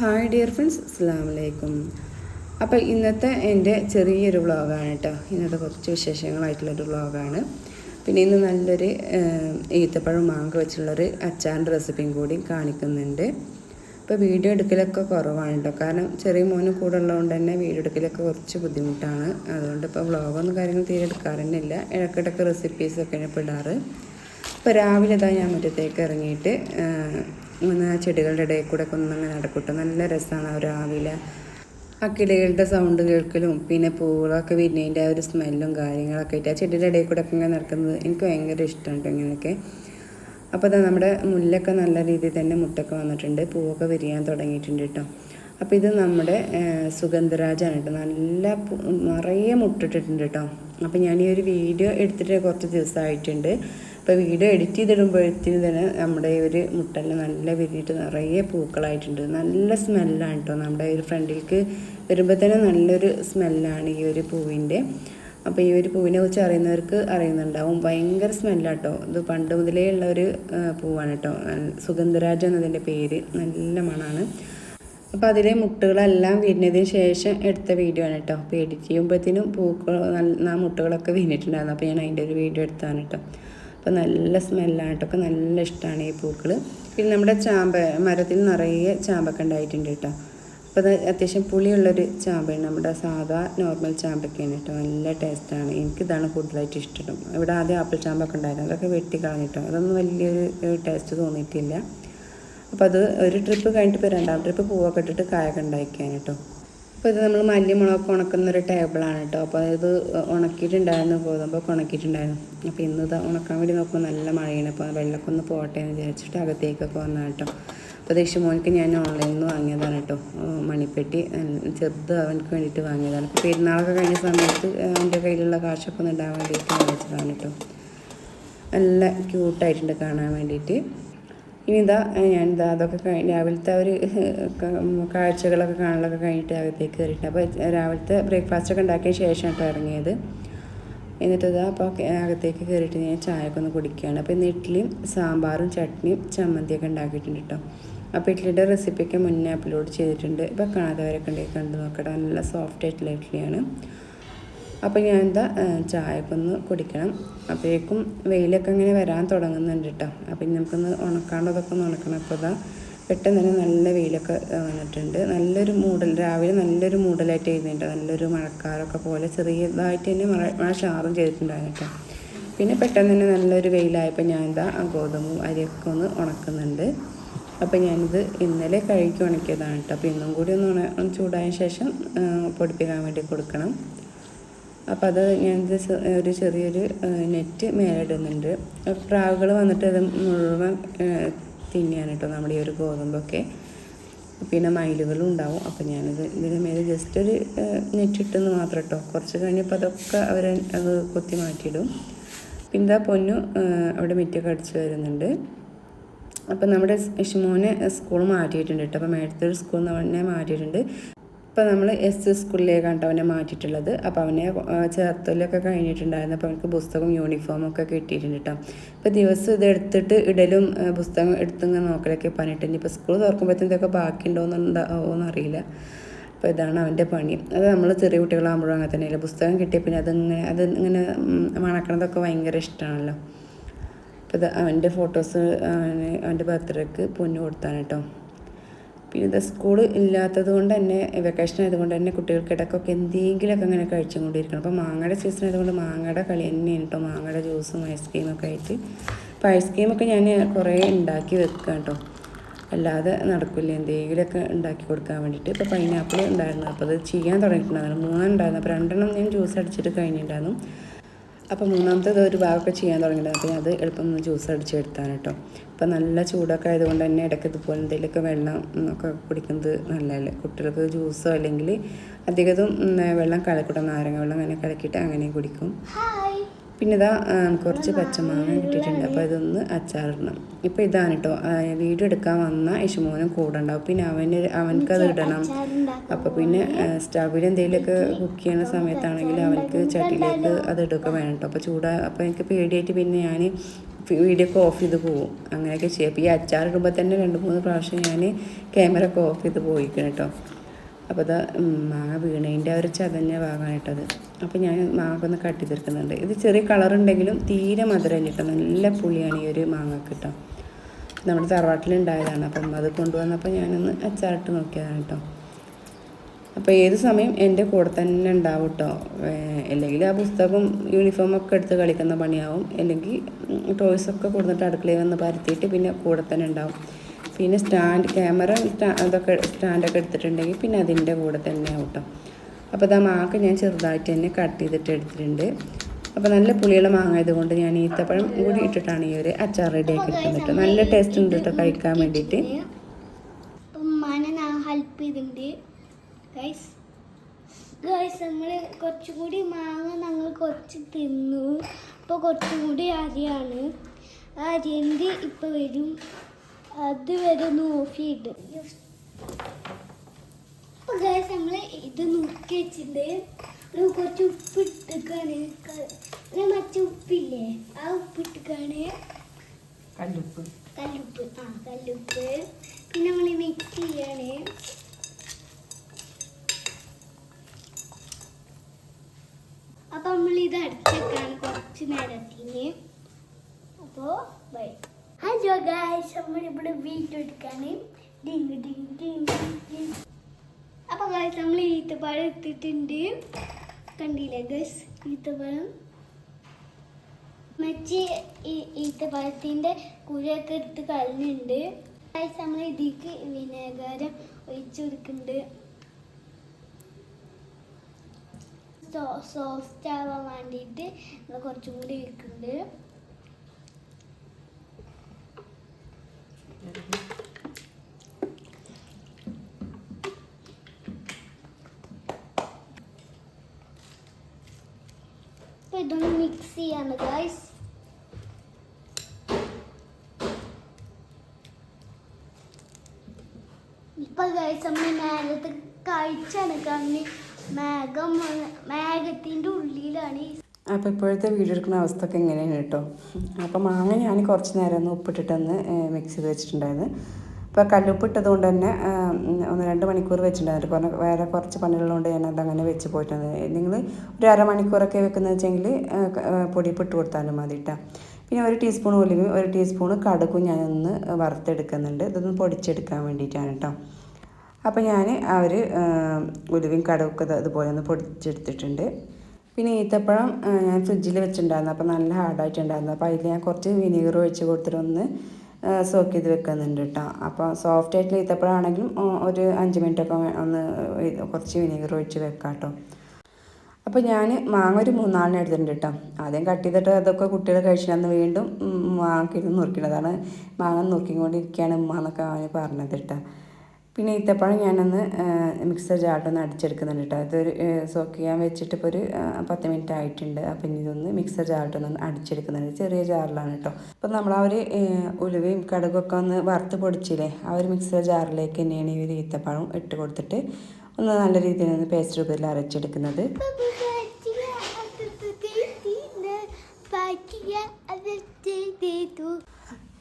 Hi dear friends അസ്സാം വലൈക്കും അപ്പോൾ ഇന്നത്തെ എന്റെ ചെറിയൊരു വ്ളോഗാണ് കേട്ടോ ഇന്നത്തെ കുറച്ച് വിശേഷങ്ങളായിട്ടുള്ളൊരു വ്ളോഗാണ്. പിന്നെ ഇന്ന് നല്ലൊരു ഈത്തപ്പഴം മാങ്ങ വെച്ചുള്ളൊരു അച്ചാറിന്റെ റെസിപ്പിയും കൂടി കാണിക്കുന്നുണ്ട്. ഇപ്പോൾ വീഡിയോ എടുക്കലൊക്കെ കുറവാണ് കേട്ടോ കാരണം ചെറിയ മോന് കൂടെ ഉള്ളതുകൊണ്ട് തന്നെ വീഡിയോ എടുക്കലൊക്കെ കുറച്ച് ബുദ്ധിമുട്ടാണ്. അതുകൊണ്ട് ഇപ്പോൾ വ്ളോഗൊന്നും കാര്യങ്ങൾ തീരെ എടുക്കാറ് ഇല്ല ഇടയ്ക്കിടയ്ക്ക് റെസിപ്പീസൊക്കെയാണ് ഇപ്പോൾ ഇടാറ്. ഇപ്പോൾ രാവിലെ ഇതാ ഞാൻ മുറ്റത്തേക്ക് ഇറങ്ങിയിട്ട് ആ, ചെടികളുടെ ഇടയിൽ കൂടെ ഒക്കെ നടക്കൂട്ടും. നല്ല രസമാണ് ആ രാവിലെ ആ കിളികളുടെ സൗണ്ട് കേൾക്കലും പിന്നെ പൂവുകളൊക്കെ വിരിഞ്ഞതിന്റെ ആ ഒരു സ്മെല്ലും കാര്യങ്ങളൊക്കെ ആയിട്ട് ആ ചെടിയുടെ ഇടയിൽ കൂടെ ഒക്കെ ഇങ്ങനെ നടക്കുന്നത് എനിക്ക് ഭയങ്കര ഇഷ്ടമുണ്ട് ഇങ്ങനെയൊക്കെ. അപ്പോൾ അതാ നമ്മുടെ മുല്ലൊക്കെ നല്ല രീതിയിൽ തന്നെ മുട്ടൊക്കെ വന്നിട്ടുണ്ട്. പൂവൊക്കെ വിരിയാൻ തുടങ്ങിയിട്ടുണ്ട് കേട്ടോ. അപ്പോൾ ഇത് നമ്മുടെ സുഗന്ധരാജാണ് കേട്ടോ. നല്ല നിറയെ മുട്ടിട്ടിട്ടുണ്ട് കേട്ടോ. അപ്പോൾ ഞാൻ ഈ ഒരു വീഡിയോ എടുത്തിട്ട് കുറച്ച് ദിവസമായിട്ടുണ്ട്. അപ്പോൾ വീഡിയോ എഡിറ്റ് ചെയ്തിടുമ്പോഴത്തേന് തന്നെ നമ്മുടെ ഒരു മുട്ടലിന് നല്ല വിരിയിട്ട് നിറയെ പൂക്കളായിട്ടുണ്ട്. നല്ല സ്മെല്ലാണ് കേട്ടോ നമ്മുടെ ഒരു ഫ്രണ്ടിലേക്ക് വരുമ്പോൾ തന്നെ നല്ലൊരു സ്മെല്ലാണ് ഈ ഒരു പൂവിന്റെ അപ്പോൾ ഈ ഒരു പൂവിനെ കുറിച്ച് അറിയുന്നവർക്ക് അറിയുന്നുണ്ടാവും. ഭയങ്കര സ്മെല്ലാട്ടോ ഇത് പണ്ട് മുതലേ ഉള്ള ഒരു പൂവാണ് കേട്ടോ സുഗന്ധരാജ എന്നതിന്റെ പേര്. നല്ല മണമാണ് അപ്പോൾ അതിലെ മുട്ടുകളെല്ലാം വിരിഞ്ഞതിന് ശേഷം എടുത്ത വീഡിയോ ആണ് കേട്ടോ അപ്പോൾ എഡിറ്റ് ചെയ്യുമ്പോഴത്തേനും പൂക്കൾ നല്ല മുട്ടുകളൊക്കെ വിരിഞ്ഞിട്ടുണ്ടായിരുന്നു. അപ്പോൾ ഞാൻ അതിന്റെ ഒരു വീഡിയോ എടുത്താണ് കേട്ടോ അപ്പോൾ നല്ല സ്മെല്ലാണ് നല്ല ഇഷ്ടമാണ് ഈ പൂക്കൾ പിന്നെ നമ്മുടെ ചാമ്പ മരത്തിൽ നിറയെ ചാമ്പൊക്കെ ഉണ്ടായിട്ടുണ്ട് കേട്ടോ. അപ്പോൾ അത് അത്യാവശ്യം പുളിയുള്ളൊരു ചാമ്പയാണ്. നമ്മുടെ സാധാ നോർമൽ ചാമ്പൊക്കെയാണ് കേട്ടോ. നല്ല ടേസ്റ്റാണ്. എനിക്കിതാണ് കൂടുതലായിട്ട് ഇഷ്ടം. ഇവിടെ ആദ്യം ആപ്പിൾ ചാമ്പൊക്കെ ഉണ്ടായിരുന്നു. അതൊക്കെ വെട്ടി കളഞ്ഞിട്ടോ അതൊന്നും വലിയൊരു ടേസ്റ്റ് തോന്നിയിട്ടില്ല. അപ്പോൾ അത് ഒരു ട്രിപ്പ് കഴിഞ്ഞിട്ട് ഇപ്പോൾ രണ്ടാം ട്രിപ്പ് പൂവൊക്കെ ഇട്ടിട്ട് കായൊക്കെ ഉണ്ടാക്കിയാണ് കേട്ടോ. അപ്പോൾ ഇത് നമ്മൾ മല്ലി മുളകൊക്കെ ഉണക്കുന്ന ഒരു ടേബിളാണ് കേട്ടോ അപ്പോൾ ഇത് ഉണക്കിയിട്ടുണ്ടായിരുന്നു ഗോതമ്പൊക്കെ ഉണക്കിയിട്ടുണ്ടായിരുന്നു. അപ്പോൾ ഇന്ന് ഇത് ഉണക്കാൻ വേണ്ടി നോക്കുമ്പോൾ നല്ല മഴയാണ്. അപ്പോൾ വെള്ളമൊക്കെ ഒന്ന് പോട്ടെ എന്ന് വിചാരിച്ചിട്ട് അകത്തേക്കൊക്കെ വന്നാൽ കേട്ടോ അപ്പോൾ ദേശീയ മോനിക്ക് ഞാൻ ഓൺലൈനിൽ നിന്ന് വാങ്ങിയതാണ് കേട്ടോ മണിപ്പെട്ടി ചെറുത് അവനക്ക് വേണ്ടിയിട്ട് വാങ്ങിയതാണ്. അപ്പോൾ പെരുന്നാളൊക്കെ കഴിഞ്ഞ സമയത്ത് അവന്റെ കയ്യിലുള്ള കാശൊക്കെ ഒന്ന് ഇടാൻ വേണ്ടിയിട്ട് വാങ്ങിച്ചതാണ് കേട്ടോ നല്ല ക്യൂട്ടായിട്ടുണ്ട് കാണാൻ വേണ്ടിയിട്ട്. ഇനി ഇതാ ഞാൻ ഇതാ അതൊക്കെ കഴിഞ്ഞ് രാവിലത്തെ ഒരു കാഴ്ചകളൊക്കെ കാണലൊക്കെ കഴിഞ്ഞിട്ട് അകത്തേക്ക് കയറിയിട്ട് അപ്പോൾ രാവിലത്തെ ബ്രേക്ക്ഫാസ്റ്റ് ഒക്കെ ഉണ്ടാക്കിയ ശേഷം കേട്ടോ ഇറങ്ങിയത്. എന്നിട്ട് ഇതാ അപ്പോൾ അകത്തേക്ക് കയറിയിട്ട് ഞാൻ ചായയൊക്കെ ഒന്ന് കുടിക്കുകയാണ് അപ്പോൾ ഇന്ന് ഇഡ്ഡലിയും സാമ്പാറും ചട്നിയും ചമ്മന്തിയൊക്കെ ഉണ്ടാക്കിയിട്ടുണ്ട് കേട്ടോ അപ്പോൾ ഇഡ്ഡലിയുടെ റെസിപ്പിയൊക്കെ മുന്നേ അപ്ലോഡ് ചെയ്തിട്ടുണ്ട്. ഇപ്പോൾ കാണാത്തവരൊക്കെ ഉണ്ടെങ്കിൽ കണ്ടു നോക്കട്ടെ നല്ല സോഫ്റ്റ് ആയിട്ടുള്ള ഇഡ്ഡലിയാണ്. അപ്പോൾ ഞാൻ എന്താ ചായയൊക്കെ ഒന്ന് കുടിക്കണം. അപ്പോഴേക്കും വെയിലൊക്കെ ഇങ്ങനെ വരാൻ തുടങ്ങുന്നുണ്ട് കേട്ടോ അപ്പം നമുക്കൊന്ന് ഉണക്കാണ്ടതൊക്കെ ഒന്ന് ഉണക്കണം. അപ്പോൾ ഇതാ പെട്ടെന്ന് തന്നെ നല്ല വെയിലൊക്കെ വന്നിട്ടുണ്ട്. നല്ലൊരു മൂടൽ രാവിലെ നല്ലൊരു മൂടലായിട്ട് എഴുതിയിട്ടുണ്ട് നല്ലൊരു മഴക്കാരൊക്കെ പോലെ ചെറിയതായിട്ട് തന്നെ മഴ മഴ ഷാറും ചെയ്തിട്ടുണ്ടായിരുന്നു കേട്ടോ പിന്നെ പെട്ടെന്ന് തന്നെ നല്ലൊരു വെയിലായപ്പോൾ ഞാൻ എന്താ ഗോതമ്പും അരിയൊക്കെ ഒന്ന് ഉണക്കുന്നുണ്ട്. അപ്പോൾ ഞാനിത് ഇന്നലെ കഴുകി ഉണക്കിയതാണ് കേട്ടോ അപ്പോൾ ഇന്നും കൂടി ഒന്ന് ചൂടായ ശേഷം പൊടിപ്പിക്കാൻ വേണ്ടി കൊടുക്കണം. അപ്പോൾ അത് ഞാൻ ഒരു ചെറിയൊരു നെറ്റ് മേലിടുന്നുണ്ട്. പ്രാവുകൾ വന്നിട്ട് അത് മുഴുവൻ തിന്നിയാണ് കേട്ടോ നമ്മുടെ ഈ ഒരു ഗോതമ്പൊക്കെ. പിന്നെ മയിലുകളും ഉണ്ടാവും. അപ്പോൾ ഞാനത് ഇതിന് മേലെ ജസ്റ്റ് ഒരു നെറ്റിട്ടെന്ന് മാത്രം കേട്ടോ കുറച്ച് കഴിഞ്ഞപ്പോൾ അതൊക്കെ അവർ അത് കൊത്തി മാറ്റിയിടും. പിന്നെ പൊന്നു അവിടെ മിറ്റൊക്കെ അടിച്ച് വരുന്നുണ്ട്. അപ്പം നമ്മുടെ ഇഷ്മോനെ സ്കൂൾ മാറ്റിയിട്ടുണ്ട് കേട്ടോ അപ്പോൾ മേടത്തൊരു സ്കൂളിൽ നിന്ന് അവനെ മാറ്റിയിട്ടുണ്ട്. ഇപ്പോൾ നമ്മൾ എസ് സ്കൂളിലേക്കാണ് കേട്ടോ അവനെ മാറ്റിയിട്ടുള്ളത്. അപ്പോൾ അവനെ ചേർത്തലൊക്കെ കഴിഞ്ഞിട്ടുണ്ടായിരുന്നു. അപ്പോൾ അവനക്ക് പുസ്തകവും യൂണിഫോമും ഒക്കെ കിട്ടിയിട്ടുണ്ട് കേട്ടോ ഇപ്പോൾ ദിവസം ഇത് എടുത്തിട്ട് ഇടലും പുസ്തകം എടുത്തിങ്ങനെ നോക്കലൊക്കെ പറഞ്ഞിട്ട് ഇപ്പോൾ സ്കൂൾ തുറക്കുമ്പോഴത്തേക്കും ഇതൊക്കെ ബാക്കിയുണ്ടോയെന്നുണ്ടാവുമെന്ന് അറിയില്ല. അപ്പോൾ ഇതാണ് അവന്റെ പണി. അത് നമ്മൾ ചെറിയ കുട്ടികളാകുമ്പോഴും അങ്ങനെ തന്നെയല്ലേ. പുസ്തകം കിട്ടിയ പിന്നെ അതിങ്ങനെ അത് ഇങ്ങനെ മണക്കണതൊക്കെ ഭയങ്കര ഇഷ്ടമാണല്ലോ. അപ്പോൾ അവന്റെ ഫോട്ടോസ് അവന് അവന്റെ ബർത്ത്ഡേക്ക് പൊന്നു കൊടുത്താണ് കേട്ടോ പിന്നെ സ്കൂൾ ഇല്ലാത്തത് കൊണ്ട് തന്നെ വെക്കേഷൻ ആയതുകൊണ്ട് തന്നെ കുട്ടികൾക്ക് ഇടയ്ക്കൊക്കെ എന്തെങ്കിലുമൊക്കെ അങ്ങനെ കഴിച്ചും കൊണ്ടിരിക്കണം അപ്പോൾ മാങ്ങയുടെ സീസൺ ആയതുകൊണ്ട് മാങ്ങയുടെ കളി തന്നെയാണ് കേട്ടോ മാങ്ങയുടെ ജ്യൂസും ഐസ്ക്രീമൊക്കെ ആയിട്ട്. അപ്പോൾ ഐസ്ക്രീമൊക്കെ ഞാൻ കുറേ ഉണ്ടാക്കി വെക്കുക കേട്ടോ അല്ലാതെ നടക്കില്ല. എന്തെങ്കിലുമൊക്കെ ഉണ്ടാക്കി കൊടുക്കാൻ വേണ്ടിയിട്ട്. ഇപ്പോൾ പൈനാപ്പിൾ ഉണ്ടായിരുന്നു. അപ്പോൾ അത് ചെയ്യാൻ തുടങ്ങിയിട്ടുണ്ടായിരുന്നു മൂന്നെണ്ണം ഉണ്ടായിരുന്നു. അപ്പോൾ രണ്ടെണ്ണം ഞാൻ ജ്യൂസ് അടിച്ചിട്ട് കഴിഞ്ഞിട്ടുണ്ടായിരുന്നു. അപ്പോൾ മൂന്നാമത്തേത് ഒരു ഭാഗമൊക്കെ ചെയ്യാൻ തുടങ്ങിയത് അപ്പോൾ അത് എളുപ്പം ഒന്ന് ജ്യൂസ് അടിച്ചെടുത്താണ് കേട്ടോ. അപ്പോൾ നല്ല ചൂടൊക്കെ ആയതുകൊണ്ട് തന്നെ ഇടയ്ക്ക് ഇതുപോലെ എന്തെങ്കിലുമൊക്കെ വെള്ളം എന്നൊക്കെ കുടിക്കുന്നത് നല്ലതല്ലേ. കുട്ടികൾക്ക് ജ്യൂസോ അല്ലെങ്കിൽ അധികതും വെള്ളം കലക്കൂട്ടം നാരങ്ങ വെള്ളം അങ്ങനെ കലക്കിയിട്ട് അങ്ങനെ കുടിക്കും. പിന്നെ ഇതാ കുറച്ച് പച്ചമാങ്ങ കിട്ടിയിട്ടുണ്ട്. അപ്പോൾ ഇതൊന്ന് അച്ചാറിടണം. ഇപ്പോൾ ഇതാണ് കേട്ടോ വീഡിയോ എടുക്കാൻ വന്ന യശുമോനും കൂടെ ഉണ്ടാവും. പിന്നെ അവന് അവനക്കത് ഇടണം. അപ്പോൾ പിന്നെ സ്റ്റവിൽ എന്തെങ്കിലുമൊക്കെ കുക്ക് ചെയ്യുന്ന സമയത്താണെങ്കിൽ അവനക്ക് ചട്ടിയിലേക്ക് അത് ഇടുക വേണം കേട്ടോ അപ്പോൾ ചൂടാ അപ്പോൾ എനിക്ക് പേടിയായിട്ട് പിന്നെ ഞാൻ വീഡിയോ ഒക്കെ ഓഫ് ചെയ്ത് പോകും അങ്ങനെയൊക്കെ ചെയ്യും. അപ്പോൾ ഈ അച്ചാർ ഇടുമ്പോൾ തന്നെ രണ്ട് മൂന്ന് പ്രാവശ്യം ഞാൻ ക്യാമറ ഒക്കെ ഓഫ് ചെയ്ത് പോയിക്കണം കേട്ടോ അപ്പോൾ അത് മാങ്ങ വീണതിന്റെ ഒരു ചതഞ്ഞ ഭാഗമാണ് കേട്ടത് അപ്പോൾ ഞാൻ മാങ്ങ ഒന്ന് കട്ടി തീർക്കുന്നുണ്ട് ഇത് ചെറിയ കളർ ഉണ്ടെങ്കിലും തീരെ മധുരം കിട്ടും. നല്ല പുളിയാണ് ഈ ഒരു മാങ്ങ കിട്ടും. നമ്മുടെ തറവാട്ടിലുണ്ടായതാണ് അപ്പം അത് കൊണ്ടുവന്നപ്പോൾ ഞാനൊന്ന് അച്ചാറിട്ട് നോക്കിയതാണ് കേട്ടോ. അപ്പോൾ ഏത് സമയം എന്റെ കൂടെ തന്നെ ഉണ്ടാവും കേട്ടോ. അല്ലെങ്കിൽ ആ പുസ്തകം യൂണിഫോമൊക്കെ എടുത്ത് കളിക്കുന്ന പണിയാവും. അല്ലെങ്കിൽ ടോയ്സൊക്കെ കൊടുത്തിട്ട് അടുക്കളയിൽ വന്ന് പരത്തിയിട്ട് പിന്നെ കൂടെ തന്നെ ഉണ്ടാവും. പിന്നെ സ്റ്റാൻഡ് ക്യാമറ അതൊക്കെ സ്റ്റാൻഡൊക്കെ എടുത്തിട്ടുണ്ടെങ്കിൽ പിന്നെ അതിന്റെ കൂടെ തന്നെ ആവും കേട്ടോ അപ്പോൾ ഇതാ മാങ്ങ ഞാൻ ചെറുതായിട്ട് തന്നെ കട്ട് ചെയ്തിട്ട് എടുത്തിട്ടുണ്ട്. അപ്പോൾ നല്ല പുളിയുള്ള മാങ്ങ ആയതുകൊണ്ട് ഞാൻ ഈത്തപ്പഴം കൂടി ഇട്ടിട്ടാണ് ഈ ഒരു അച്ചാർ റെഡി ആക്കി എടുക്കുന്നത് നല്ല ടേസ്റ്റ് ഉണ്ട് കേട്ടോ കഴിക്കാൻ വേണ്ടിയിട്ട്. ഹെൽപ്പ് ഗൈസ് നമ്മൾ കുറച്ചുകൂടി മാങ്ങ ഞങ്ങൾ കുറച്ച് തിന്നു. അപ്പോൾ കുറച്ചും കൂടി അരിയാണ്. ആ അരിയന്റെ ഇപ്പം വരും? അത് വരെ ചെയ്ത് നമ്മൾ ഇത് നോക്കി വെച്ചിട്ട് ഒരു കുറച്ച് ഉപ്പ് ഇട്ടിക്കാണ് മറ്റേ ഉപ്പില്ലേ? ആ ഉപ്പ് ഇട്ടിക്കാണ് കല്ലുപ്പ്. കല്ലുപ്പ്. ആ കല്ലുപ്പ്. പിന്നെ നമ്മൾ മിക്സ് ചെയ്യാണ്. അപ്പൊ നമ്മൾ ഇത് അടിച്ചേക്കാണ് കുറച്ച് നേരത്തിന്. അപ്പോ ബൈ ഹലോ ഗായ്സ് നമ്മൾ ഇവിടെ വീഡിയോ എടുക്കാണ് ഡിങ് ഡിങ് ഡിങ് ഡിങ്. അപ്പൊ ഗായ്സ് നമ്മൾ ഈത്തപ്പഴം എത്തിയിട്ടുണ്ട് കണ്ടില്ലേ ഗൈസ് ഈത്തപ്പഴം. ഈ ഈത്തപ്പഴത്തിന്റെ കുഴിയൊക്കെ എടുത്ത് കളഞ്ഞിട്ടുണ്ട്. ഗൈസ് നമ്മൾ ഇതിക്ക് വിനേഗരം ഒഴിച്ചു കൊടുക്കുന്നുണ്ട്. സോഫ്റ്റ് ആവാൻ വേണ്ടിയിട്ട് നമ്മൾ കുറച്ചും കൂടി ഒഴിക്കുന്നുണ്ട് അപ്പൊ ഇതൊന്ന് മിക്സ് ചെയ്യാണ് ഗൈസ് ഇപ്പൊ ഗൈസ് നമ്മൾ മേഘത്ത് കഴിച്ചാണ് കണ്ണി മേഘം മേഘത്തിന്റെ ഉള്ളിലാണ് ഈ അപ്പോൾ ഇപ്പോഴത്തെ വീഡിയോ എടുക്കുന്ന അവസ്ഥ ഒക്കെ എങ്ങനെയാണ് കേട്ടോ? അപ്പം മാങ്ങ ഞാൻ കുറച്ച് നേരം ഒന്ന് ഉപ്പിട്ടിട്ടൊന്ന് മിക്സ് ചെയ്ത് വെച്ചിട്ടുണ്ടായിരുന്നു. അപ്പോൾ കല്ലുപ്പിട്ടത് കൊണ്ട് തന്നെ ഒന്ന് രണ്ട് മണിക്കൂർ വെച്ചിട്ടുണ്ടായിരുന്നു. കുറേ വേറെ കുറച്ച് പണികളുള്ളതുകൊണ്ട് ഞാൻ അതങ്ങനെ വെച്ച് പോയിട്ടുണ്ട്. നിങ്ങൾ ഒരു അരമണിക്കൂറൊക്കെ വെക്കുന്നത് വെച്ചെങ്കിൽ പൊടിപ്പിട്ട് കൊടുത്താലും മതി കേട്ടോ പിന്നെ ഒരു ടീസ്പൂൺ ഒലിവ് ഒരു ടീസ്പൂൺ കടുകും ഞാനൊന്ന് വറുത്തെടുക്കുന്നുണ്ട്. ഇതൊന്ന് പൊടിച്ചെടുക്കാൻ വേണ്ടിയിട്ടാണ് കേട്ടോ അപ്പോൾ ഞാൻ ആ ഒരു കടവും ഒക്കെ ഇതുപോലെ ഒന്ന് പൊടിച്ചെടുത്തിട്ടുണ്ട്. പിന്നെ ഈത്തപ്പഴം ഞാൻ ഫ്രിഡ്ജിൽ വെച്ചിട്ടുണ്ടായിരുന്നു അപ്പോൾ നല്ല ഹാർഡായിട്ടുണ്ടായിരുന്നു. അപ്പോൾ അതിൽ ഞാൻ കുറച്ച് വിനീഗർ ഒഴിച്ച് കൊടുത്തിട്ട് ഒന്ന് സോക്ക് ചെയ്ത് വെക്കുന്നുണ്ട് കേട്ടോ അപ്പോൾ സോഫ്റ്റ് ആയിട്ടുള്ള ഈത്തപ്പഴം ആണെങ്കിലും ഒരു അഞ്ച് മിനിറ്റൊക്കെ ഒന്ന് കുറച്ച് വിനീഗർ ഒഴിച്ച് വെക്കാം കേട്ടോ അപ്പോൾ ഞാൻ മാങ്ങ ഒരു മൂന്നാളിന് എടുത്തിട്ടുണ്ട് കേട്ടോ ആദ്യം കട്ട് ചെയ്തിട്ട് അതൊക്കെ കുട്ടികൾ കഴിച്ചിട്ടന്ന് വീണ്ടും മാങ്ങ നുറുക്കിയിട്ടതാണ് മാങ്ങ നുറുക്കിക്കൊണ്ടിരിക്കുകയാണ് ഉമ്മ എന്നൊക്കെ അവന് പറഞ്ഞത് കേട്ടോ പിന്നെ ഈത്തപ്പഴം ഞാനൊന്ന് മിക്സർ ജാറിട്ടൊന്ന് അടിച്ചെടുക്കുന്നുണ്ട് കേട്ടോ ഇതൊരു സോക്ക് ചെയ്യാൻ വെച്ചിട്ട് ഇപ്പോൾ ഒരു പത്ത് മിനിറ്റ് ആയിട്ടുണ്ട്. അപ്പം ഇനി ഇതൊന്ന് മിക്സർ ജാറിട്ടൊന്ന് അടിച്ചെടുക്കുന്നുണ്ട്. ചെറിയ ജാറിലാണ് കേട്ടോ അപ്പം നമ്മൾ ആ ഒരു ഉലുവയും കടുകൊക്കെ ഒന്ന് വറുത്ത് പൊടിച്ചില്ലേ ആ ഒരു മിക്സർ ജാറിലേക്ക് തന്നെയാണ് ഈ ഒരു ഈത്തപ്പഴം ഇട്ട് കൊടുത്തിട്ട് ഒന്ന് നല്ല രീതിയിൽ ഒന്ന് പേസ്റ്റ് രൂപത്തിൽ അരച്ചെടുക്കുന്നത്.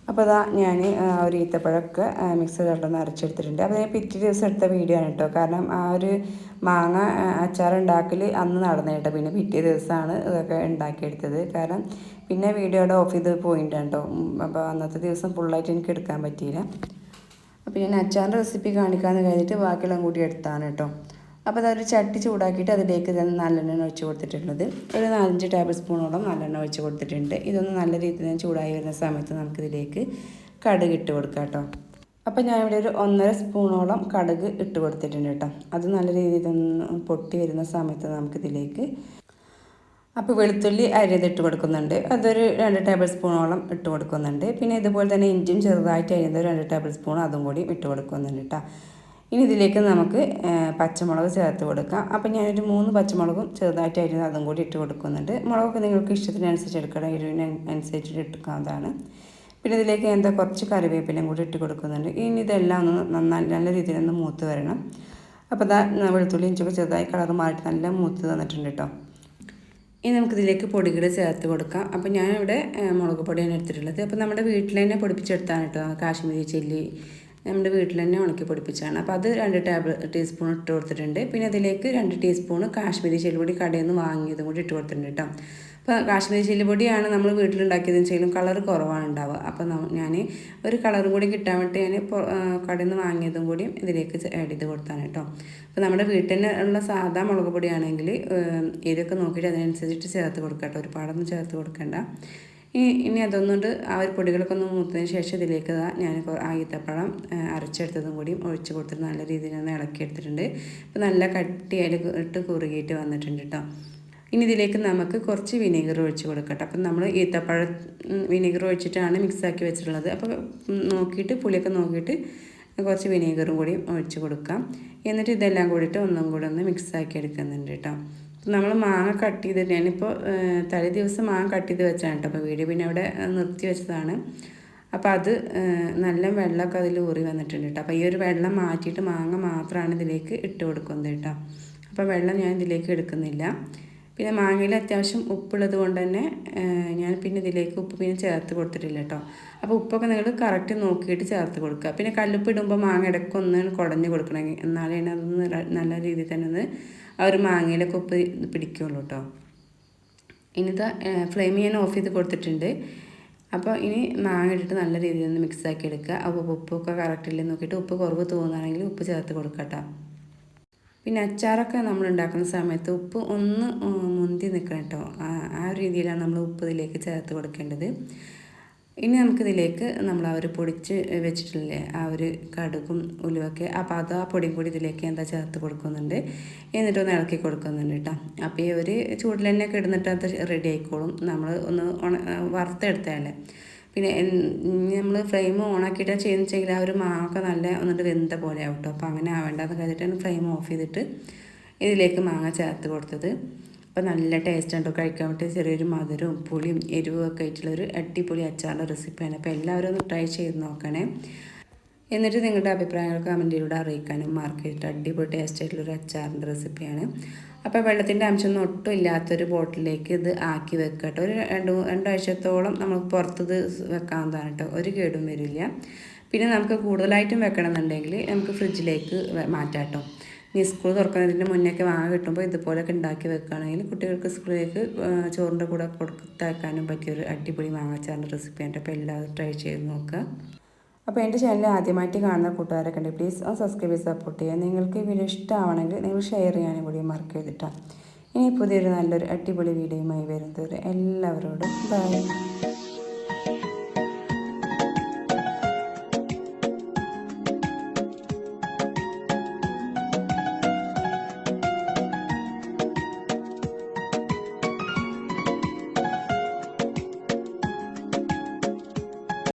അപ്പോൾ അതാ ഞാൻ ഒരു ഈത്തപ്പഴമൊക്കെ മിക്സർ ചേർത്തൊന്ന് അരച്ചെടുത്തിട്ടുണ്ട്. അപ്പോൾ ഞാൻ പിറ്റേ ദിവസം എടുത്ത വീഡിയോ ആണ് കേട്ടോ. കാരണം ആ ഒരു മാങ്ങ അച്ചാറുണ്ടാക്കൽ അന്ന് നടന്നു കേട്ടോ. പിന്നെ പിറ്റേ ദിവസമാണ് ഇതൊക്കെ ഉണ്ടാക്കിയെടുത്തത്. കാരണം പിന്നെ വീഡിയോയുടെ ഓഫ് ചെയ്ത് പോയിട്ടുണ്ട് കേട്ടോ. അപ്പോൾ അന്നത്തെ ദിവസം ഫുള്ളായിട്ട് എനിക്ക് എടുക്കാൻ പറ്റിയില്ല. അപ്പോൾ ഞാൻ അച്ചാറിന്റെ റെസിപ്പി കാണിക്കാമെന്ന് കഴിഞ്ഞിട്ട് ബാക്കിയെല്ലാം കൂടി എടുത്താണ് കേട്ടോ. അപ്പോൾ അതൊരു ചട്ടി ചൂടാക്കിയിട്ട് അതിലേക്ക് ഞാൻ നല്ലെണ്ണ ഒഴിച്ച് കൊടുത്തിട്ടുള്ളത്. ഒരു നാലഞ്ച് ടേബിൾ സ്പൂണോളം നല്ലെണ്ണ ഒഴിച്ച് കൊടുത്തിട്ടുണ്ട്. ഇതൊന്ന് നല്ല രീതിയിൽ ഞാൻ ചൂടായി വരുന്ന സമയത്ത് നമുക്കിതിലേക്ക് കടുക് ഇട്ട് കൊടുക്കാം കേട്ടോ. അപ്പോൾ ഞാൻ ഇവിടെ ഒരു ഒന്നര സ്പൂണോളം കടുക് ഇട്ട് കൊടുത്തിട്ടുണ്ട് കേട്ടോ. അത് നല്ല രീതിയിൽ പൊട്ടി വരുന്ന സമയത്ത് നമുക്കിതിലേക്ക് അപ്പോൾ വെളുത്തുള്ളി അരിയതിട്ട് കൊടുക്കുന്നുണ്ട്. അതൊരു രണ്ട് ടേബിൾ സ്പൂണോളം ഇട്ട് കൊടുക്കുന്നുണ്ട്. പിന്നെ ഇതുപോലെ തന്നെ ഇഞ്ചിയും ചെറുതായിട്ട് അരിയുന്നത് രണ്ട് ടേബിൾ സ്പൂൺ അതും കൂടി ഇട്ട് കൊടുക്കുന്നുണ്ട് കേട്ടോ. ഇനി ഇതിലേക്ക് നമുക്ക് പച്ചമുളക് ചേർത്ത് കൊടുക്കാം. അപ്പോൾ ഞാനൊരു മൂന്ന് പച്ചമുളകും ചെറുതായിട്ടായിരുന്നു അതും കൂടി ഇട്ട് കൊടുക്കുന്നുണ്ട്. മുളകൊക്കെ നിങ്ങൾക്ക് ഇഷ്ടത്തിനനുസരിച്ച് എടുക്കണം. എരിവിന് അനുസരിച്ചിട്ട് എടുക്കാവുന്നതാണ്. പിന്നെ ഇതിലേക്ക് എന്താ കുറച്ച് കറിവേപ്പിലയും കൂടി ഇട്ട് കൊടുക്കുന്നുണ്ട്. ഇനി ഇതെല്ലാം ഒന്ന് നന്നായി നല്ല രീതിയിൽ ഒന്ന് മൂത്ത് വരണം. അപ്പോൾ ഇതാ വെളുത്തുള്ളി ഇഞ്ചൊക്കെ ചെറുതായി കളർ മാറിയിട്ട് നല്ല മൂത്ത് തന്നിട്ടുണ്ട് കേട്ടോ ഇനി നമുക്കിതിലേക്ക് പൊടികൾ ചേർത്ത് കൊടുക്കാം. അപ്പോൾ ഞാനിവിടെ മുളക് പൊടിയാണ് എടുത്തിട്ടുള്ളത്. അപ്പോൾ നമ്മുടെ വീട്ടിൽ തന്നെ പൊടിപ്പിച്ചെടുത്താണ് കേട്ടോ കാശ്മീരി ചില്ലി നമ്മുടെ വീട്ടിൽ തന്നെ ഉണക്കി പൊടിപ്പിച്ചാണ് അപ്പോൾ അത് രണ്ട് ടേബിൾ ടീസ്പൂൺ ഇട്ട് കൊടുത്തിട്ടുണ്ട്. പിന്നെ അതിലേക്ക് രണ്ട് ടീസ്പൂൺ കാശ്മീരി ചെല്ലുപൊടി കടയിൽ നിന്ന് വാങ്ങിയതും കൂടി ഇട്ട് കൊടുത്തിട്ടുണ്ട് കേട്ടോ. അപ്പോൾ കാശ്മീരി ചെല്ലുപൊടിയാണ് നമ്മൾ വീട്ടിലുണ്ടാക്കിയതെന്ന് വെച്ചാലും കളർ കുറവാണ് ഉണ്ടാവുക. അപ്പോൾ ഞാൻ ഒരു കളറും കൂടി കിട്ടാൻ വേണ്ടി ഞാൻ കടയിൽ നിന്ന് വാങ്ങിയതും കൂടി ഇതിലേക്ക് ആഡ് ചെയ്ത് കൊടുത്താണ് കേട്ടോ. അപ്പോൾ നമ്മുടെ വീട്ടിൽ തന്നെ ഉള്ള സാധാ മുളക് പൊടിയാണെങ്കിൽ ഇതൊക്കെ നോക്കിയിട്ട് അതിനനുസരിച്ചിട്ട് ചേർത്ത് കൊടുക്കാം കേട്ടോ. ഒരുപാടൊന്നും ചേർത്ത് കൊടുക്കണ്ട. ഇനി ഇനി അതൊന്നുകൊണ്ട് ആ ഒരു പൊടികളൊക്കെ ഒന്ന് മൂത്തതിന് ശേഷം ഇതിലേക്ക് ഞാൻ ആ ഈത്തപ്പഴം അരച്ചെടുത്തതും കൂടിയും ഒഴിച്ച് കൊടുത്തിട്ട് നല്ല രീതിയിൽ ഒന്ന് ഇളക്കി എടുത്തിട്ടുണ്ട്. ഇപ്പോൾ നല്ല കട്ടിയായിട്ട് ഇട്ട് കുറുകിയിട്ട് വന്നിട്ടുണ്ട് കേട്ടോ ഇനി ഇതിലേക്ക് നമുക്ക് കുറച്ച് വിനീഗർ ഒഴിച്ച് കൊടുക്കട്ടെ. അപ്പം നമ്മൾ ഈത്തപ്പഴ വിനീഗർ ഒഴിച്ചിട്ടാണ് മിക്സാക്കി വെച്ചിട്ടുള്ളത്. അപ്പോൾ നോക്കിയിട്ട് പുളിയൊക്കെ നോക്കിയിട്ട് കുറച്ച് വിനീഗറും കൂടി ഒഴിച്ച് കൊടുക്കാം. എന്നിട്ട് ഇതെല്ലാം കൂടിയിട്ട് ഒന്നും കൂടി ഒന്ന് മിക്സാക്കി എടുക്കുന്നുണ്ട് കേട്ടോ നമ്മൾ മാങ്ങ കട്ട് ചെയ്ത് ഞാനിപ്പോൾ തലേ ദിവസം മാങ്ങ കട്ട് ചെയ്ത് വെച്ചാണ് കേട്ടോ അപ്പോൾ വീഡിയോ പിന്നെ അവിടെ നിർത്തി വെച്ചതാണ്. അപ്പോൾ അത് നല്ല വെള്ളമൊക്കെ അതിൽ ഊറി വന്നിട്ടുണ്ട് കേട്ടോ. അപ്പോൾ ഈ ഒരു വെള്ളം മാറ്റിയിട്ട് മാങ്ങ മാത്രമാണ് ഇതിലേക്ക് ഇട്ട് കൊടുക്കുന്നത് കേട്ടോ. അപ്പോൾ വെള്ളം ഞാൻ ഇതിലേക്ക് എടുക്കുന്നില്ല. പിന്നെ മാങ്ങയിൽ അത്യാവശ്യം ഉപ്പുള്ളത് കൊണ്ട് തന്നെ ഞാൻ പിന്നെ ഇതിലേക്ക് ഉപ്പ് പിന്നെ ചേർത്ത് കൊടുത്തിട്ടില്ല കേട്ടോ. അപ്പോൾ ഉപ്പൊക്കെ നിങ്ങൾ കറക്റ്റ് നോക്കിയിട്ട് ചേർത്ത് കൊടുക്കുക. പിന്നെ കല്ലുപ്പ് ഇടുമ്പോൾ മാങ്ങ ഇടയ്ക്കൊന്ന് കുടഞ്ഞ് കൊടുക്കണമെങ്കിൽ എന്നാലേ അതൊന്ന് നല്ല രീതിയിൽ തന്നെ ഒന്ന് ആ ഒരു മാങ്ങയിലൊക്കെ ഉപ്പ് പിടിക്കുള്ളൂ കേട്ടോ ഇനിത് ഫ്ലെയിം ഞാൻ ഓഫ് ചെയ്ത് കൊടുത്തിട്ടുണ്ട്. അപ്പോൾ ഇനി മാങ്ങ ഇട്ടിട്ട് നല്ല രീതിയിൽ ഒന്ന് മിക്സ് ആക്കി എടുക്കുക. അപ്പോൾ ഉപ്പൊക്കെ കറക്റ്റ് ഇല്ലെന്ന് നോക്കിയിട്ട് ഉപ്പ് കുറവ് തോന്നുകയാണെങ്കിൽ ഉപ്പ് ചേർത്ത് കൊടുക്കട്ടോ കേട്ടോ പിന്നെ അച്ചാറൊക്കെ നമ്മൾ ഉണ്ടാക്കുന്ന സമയത്ത് ഉപ്പ് ഒന്ന് മുന്തി നിൽക്കണം കേട്ടോ ആ രീതിയിലാണ് നമ്മൾ ഉപ്പ് ഇതിലേക്ക് ചേർത്ത് കൊടുക്കേണ്ടത്. ഇനി നമുക്കിതിലേക്ക് നമ്മൾ ആ ഒരു പൊടിച്ച് വെച്ചിട്ടില്ലേ ആ ഒരു കടുകും ഉലുവൊക്കെ അപ്പോൾ അത് ആ പൊടിയും കൂടി ഇതിലേക്ക് എന്താ ചേർത്ത് കൊടുക്കുന്നുണ്ട്. എന്നിട്ടൊന്ന് ഇളക്കി കൊടുക്കുന്നുണ്ട് കേട്ടോ. അപ്പോൾ ഈ ഒരു ചൂടിൽ തന്നെയൊക്കെ ഇടുന്നിട്ട് അത് റെഡി ആയിക്കോളും. നമ്മൾ ഒന്ന് ഉണ വറുത്തെടുത്തതല്ലേ പിന്നെ നമ്മൾ ഫ്ലെയിം ഓണാക്കിയിട്ട് ചെയ്യുന്ന വെച്ചെങ്കിൽ ആ ഒരു മാങ്ങൊക്കെ നല്ല ഒന്നിട്ട് വെന്ത പോലെ ആവും കേട്ടോ. അപ്പോൾ അങ്ങനെ ആവേണ്ടെന്ന് കരുതിയിട്ടാണ് ഫ്ലെയിം ഓഫ് ചെയ്തിട്ട് ഇതിലേക്ക് മാങ്ങ ചേർത്ത് കൊടുത്തത്. അപ്പോൾ നല്ല ടേസ്റ്റ് ഉണ്ടോ കഴിക്കാൻ വേണ്ടി ചെറിയൊരു മധുരവും പുളിയും എരിവും ഒക്കെ ആയിട്ടുള്ളൊരു അടിപൊളി അച്ചാറിന്റെ റെസിപ്പിയാണ് അപ്പോൾ എല്ലാവരും ഒന്ന് ട്രൈ ചെയ്ത് നോക്കണേ. എന്നിട്ട് നിങ്ങളുടെ അഭിപ്രായങ്ങൾ കമന്റിലൂടെ അറിയിക്കാനും മാർക്കറ്റ് അടിപൊളി ടേസ്റ്റ് ആയിട്ടുള്ളൊരു അച്ചാറിന്റെ റെസിപ്പിയാണ് അപ്പോൾ വെള്ളത്തിന്റെ അംശമൊന്നും ഒട്ടും ഇല്ലാത്തൊരു ബോട്ടിലേക്ക് ഇത് ആക്കി വെക്കുക കേട്ടോ ഒരു രണ്ട് രണ്ടാഴ്ചത്തോളം നമുക്ക് പുറത്തത് വെക്കാവുന്നതാണ് കേട്ടോ ഒരു കേടും വരില്ല. പിന്നെ നമുക്ക് കൂടുതലായിട്ടും വെക്കണമെന്നുണ്ടെങ്കിൽ നമുക്ക് ഫ്രിഡ്ജിലേക്ക് മാറ്റാം കേട്ടോ ഇനി സ്കൂൾ തുറക്കുന്നതിന് മുന്നേയൊക്കെ വാങ്ങ കിട്ടുമ്പോൾ ഇതുപോലെയൊക്കെ ഉണ്ടാക്കി വെക്കുകയാണെങ്കിൽ കുട്ടികൾക്ക് സ്കൂളിലേക്ക് ചോറിന്റെ കൂടെ കൊടുത്തയക്കാനും പറ്റിയൊരു അടിപൊളി മാങ്ങാച്ചാറിന്റെ റെസിപ്പിയാണ് അപ്പോൾ എല്ലാവരും ട്രൈ ചെയ്ത് നോക്കുക. അപ്പോൾ എന്റെ ചാനൽ ആദ്യമായിട്ട് കാണുന്ന കൂട്ടുകാരൊക്കെ ഉണ്ട്. പ്ലീസ് ആ സബ്സ്ക്രൈബ് ചെയ്ത് സപ്പോർട്ട് ചെയ്യുക. നിങ്ങൾക്ക് ഈ വീഡിയോ ഇഷ്ടമാണെങ്കിൽ നിങ്ങൾ ഷെയർ ചെയ്യാനും കൂടി മാർക്ക് ചെയ്തിട്ടാണ് ഇനി പുതിയൊരു നല്ലൊരു അടിപൊളി വീഡിയോയുമായി വരുന്നത് എല്ലാവരോടും ബൈ